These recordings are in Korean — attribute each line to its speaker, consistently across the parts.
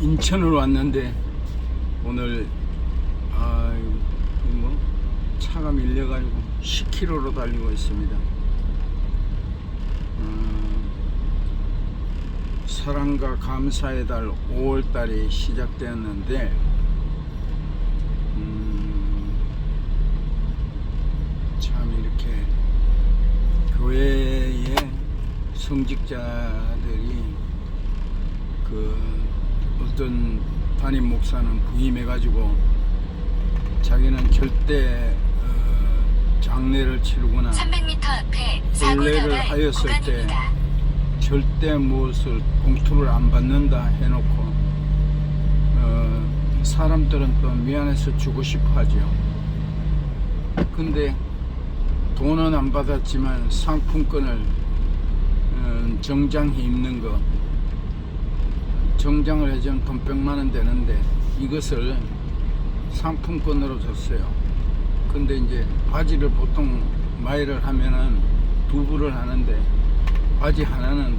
Speaker 1: 인천으로 왔는데 오늘 아뭐 차가 밀려가지고 10km로 달리고 있습니다. 음, 사랑과 감사의 달 5월달이 시작되었는데 음, 참 이렇게 교회의 성직자들이 그 어떤 담임 목사는 부임해가지고 자기는 절대 어, 장례를 치르거나
Speaker 2: 300m 앞에 사고
Speaker 1: 혼례를
Speaker 2: 나갈
Speaker 1: 하였을 때. 절대 무엇을 봉투를 안 받는다 해놓고 어, 사람들은 또 미안해서 주고 싶어 하죠. 근데 돈은 안 받았지만 상품권을 어, 정장에 입는 거 정장을 해주면 돈 100만 원 되는데 이것을 상품권으로 줬어요. 근데 이제 바지를 보통 마이를 하면은 두 부를 하는데 바지 하나는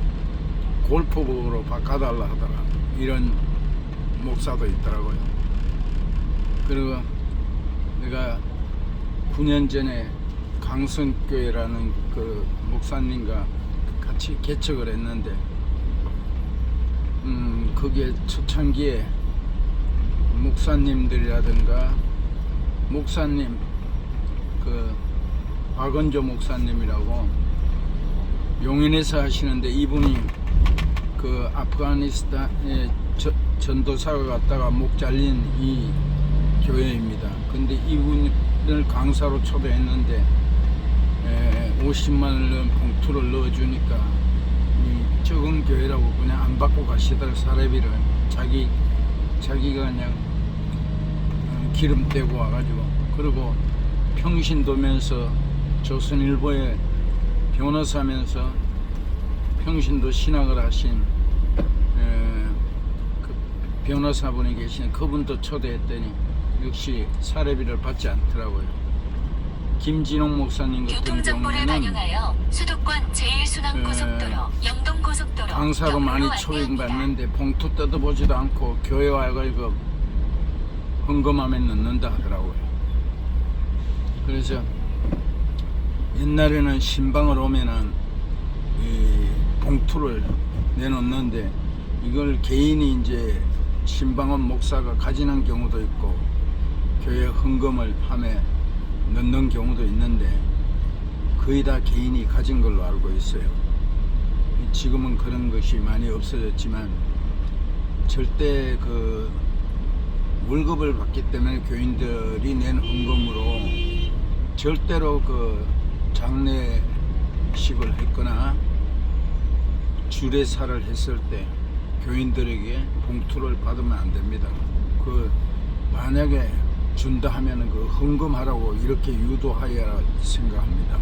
Speaker 1: 골프복으로 바꿔달라 하더라. 이런 목사도 있더라고요. 그리고 내가 9년 전에 강선교회라는 그 목사님과 같이 개척을 했는데, 음, 거기에 초창기에 목사님들이라든가 목사님 그 박은조 목사님이라고 용인에서 하시는데 이분이 그 아프가니스탄에 저- 전도사가 갔다가 목 잘린 이 교회입니다. 근데 이분을 강사로 초대했는데 에, 50만 원 봉투를 넣어주니까 이 적은 교회라고 그냥 안 받고 가시더라 사례비를 자기 자기가 그냥 어, 기름 떼고 와가지고 그리고 평신 도면서 조선일보에 변호사면서 평신도 신학을 하신 에, 그 변호사분이 계신 그분도 초대했더니 역시 사례비를 받지 않더라고요. 김진홍 목사님 같은
Speaker 2: 교통정보를
Speaker 1: 경우에는
Speaker 2: 반영하여 수도권 제1순환고속도로 영동고속도로
Speaker 1: 강사로 많이. 초빙받는데 봉투 뜯어보지도 않고 교회 와가지고 헌금함에 넣는다 하더라고요. 그래서 옛날에는 신방을 오면은 이 봉투를 내놓는데 이걸 개인이 이제 신방원 목사가 가지는 경우도 있고 교회 헌금을 함에 넣는 경우도 있는데 거의 다 개인이 가진 걸로 알고 있어요. 지금은 그런 것이 많이 없어졌지만 절대 그 월급을 받기 때문에 교인들이 낸 헌금으로 절대로 그 장례식을 했거나 주례사를 했을 때 교인들에게 봉투를 받으면 안 됩니다. 그 만약에 준다 하면은 그 헌금하라고 이렇게 유도하여야 생각합니다.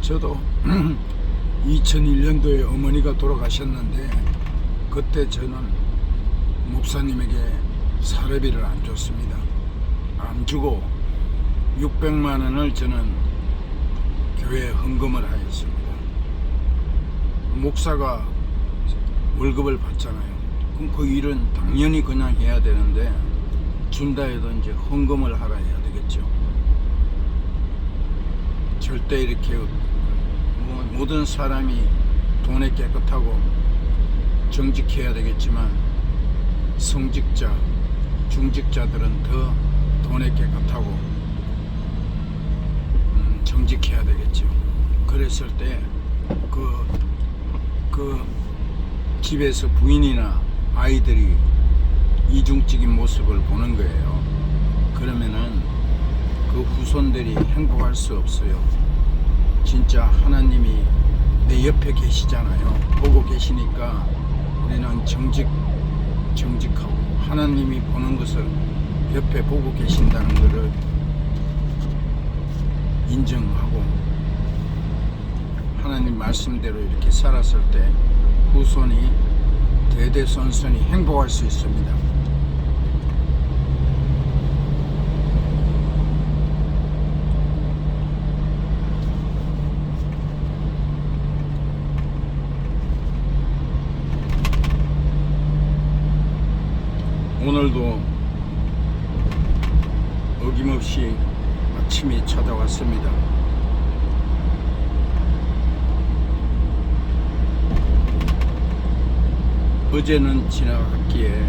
Speaker 1: 저도 2001년도에 어머니가 돌아가셨는데 그때 저는 목사님에게 사례비를 안 줬습니다. 안 주고 600만 원을 저는 교회에 헌금을 하였습니다. 목사가 월급을 받잖아요. 그럼 그 일은 당연히 그냥 해야 되는데 준다 해도 이제 헌금을 하라 해야 되겠죠. 절대 이렇게 뭐 모든 사람이 돈에 깨끗하고 정직해야 되겠지만 성직자, 중직자들은 더 돈에 깨끗하고 음, 정직해야 되겠죠. 그랬을 때 그, 그 집에서 부인이나 아이들이 이중적인 모습을 보는 거예요. 그러면은 그 후손들이 행복할 수 없어요. 진짜 하나님이 내 옆에 계시잖아요. 보고 계시니까 우리는 정직, 정직하고 하나님이 보는 것을 옆에 보고 계신다는 것을 인정하고 하나님 말씀대로 이렇게 살았을 때 후손이 대대손손이 행복할 수 있습니다. 오늘도 어김없이 아침이 찾아왔습니다. 어제는 지나갔기에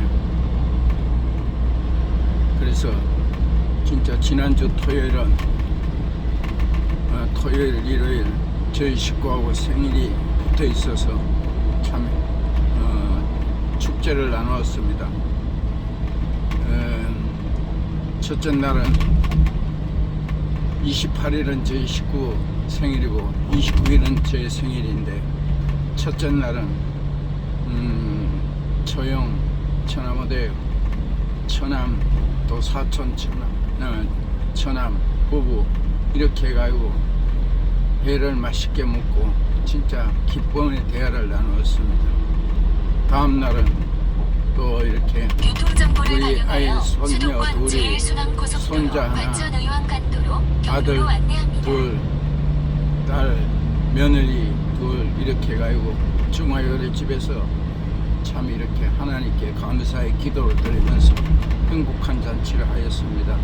Speaker 1: 그래서 진짜 지난주 토요일은 어, 토요일 일요일 저희 식구하고 생일이 붙어 있어서 참 어, 축제를 나누었습니다. 음, 첫째 날은 28일은 저희 식구 생일이고 29일은 제 생일인데 첫째 날은 음, 처형 처남어대 처남 또 사촌 처남 어, 처남 부부 이렇게 해가지고 회를 맛있게 먹고 진짜 기쁨의 대화를 나누었습니다. 다음 날은 또 이렇게
Speaker 2: 교통정보를
Speaker 1: 우리 아이 손녀 둘이
Speaker 2: 제1순환고속도로
Speaker 1: 손자 하나, 아들
Speaker 2: 경로로 안내합니다.
Speaker 1: 둘, 딸, 며느리 둘 이렇게 가지고 중화요리 집에서 참 이렇게 하나님께 감사의 기도를 드리면서 행복한 잔치를 하였습니다.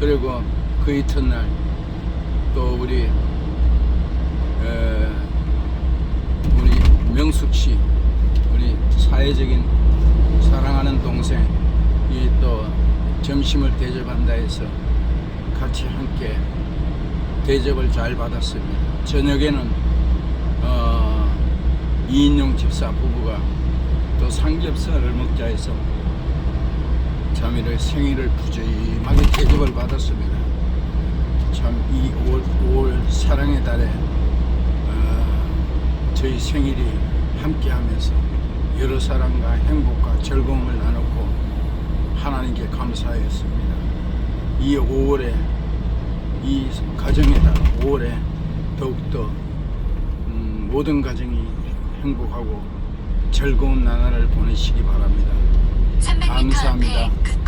Speaker 1: 그리고 그 이튿날 또 우리 에, 우리 명숙 씨 우리 사회적인 사랑하는 동생이 또 점심을 해서 같이 함께 대접을 잘 받았습니다. 저녁에는 어, 이인용 집사 부부가 또 삼겹살을 먹자 해서 참 이렇게 생일을 푸짐하게 대접을 받았습니다. 참 이 5월, 5월 사랑의 달에 어, 저희 생일이 함께하면서 여러 사람과 행복과 즐거움을 나눴고 하나님께 감사했습니다. 이 5월에 이 가정의 달 5월에 더욱더 음, 모든 가정이 행복하고 즐거운 나날을 보내시기 바랍니다.
Speaker 2: 300m
Speaker 1: 감사합니다.
Speaker 2: 그.